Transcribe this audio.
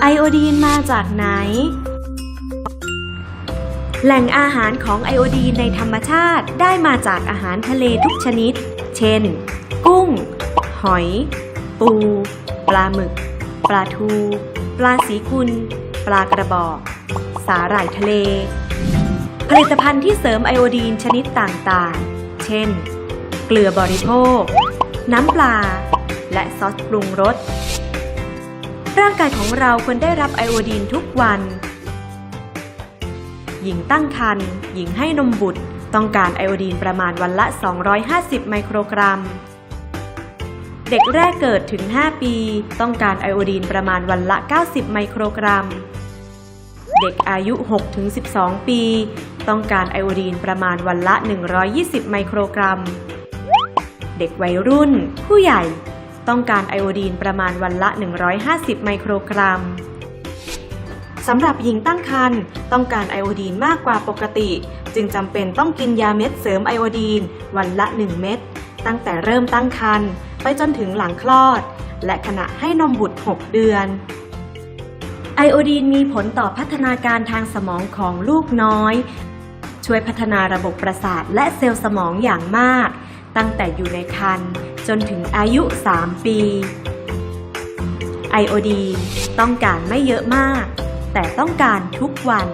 ไอโอดีนมาจากไหน แหล่งอาหารของไอโอดีนในธรรมชาติได้มาจากอาหารทะเลทุกชนิด เช่น กุ้ง หอย ปู ปลาหมึก ปลาทู ปลาสีกุล ปลากระบอก สาหร่ายทะเล ผลิตภัณฑ์ที่เสริมไอโอดีนชนิดต่างๆ เช่น เกลือบริโภค น้ำปลา และซอสปรุงรส ร่างกายของเราควรได้รับไอโอดีนทุกวัน หญิงตั้งครรภ์หญิงให้นมบุตร ต้องการไอโอดีนประมาณวันละ 250 ไมโครกรัม เด็กแรกเกิดถึง 5 ปี ต้องการไอโอดีนประมาณวันละ 90 ไมโครกรัม เด็กอายุ 6-12 ปี ต้องการไอโอดีนประมาณวันละ 120 ไมโครกรัม เด็กวัยรุ่น ผู้ใหญ่ ต้องการไอโอดีนประมาณวันละ 150 ไมโครกรัมสำหรับหญิงตั้งครรภ์ต้องการไอโอดีนมากกว่าปกติ จึงจำเป็นต้องกินยาเม็ดเสริมไอโอดีนวันละ 1 เม็ดตั้งแต่เริ่มตั้งครรภ์ไปจนถึงหลังคลอด และขณะให้นมบุตร 6 เดือนไอโอดีนมีผลต่อพัฒนาการทางสมองของลูกน้อย ช่วยพัฒนาระบบประสาทและเซลล์สมองอย่างมาก ตั้งแต่อยู่ในครรภ์ จนถึงอายุ 3 ปี ไอโอดี ต้องการไม่เยอะมาก แต่ต้องการทุกวัน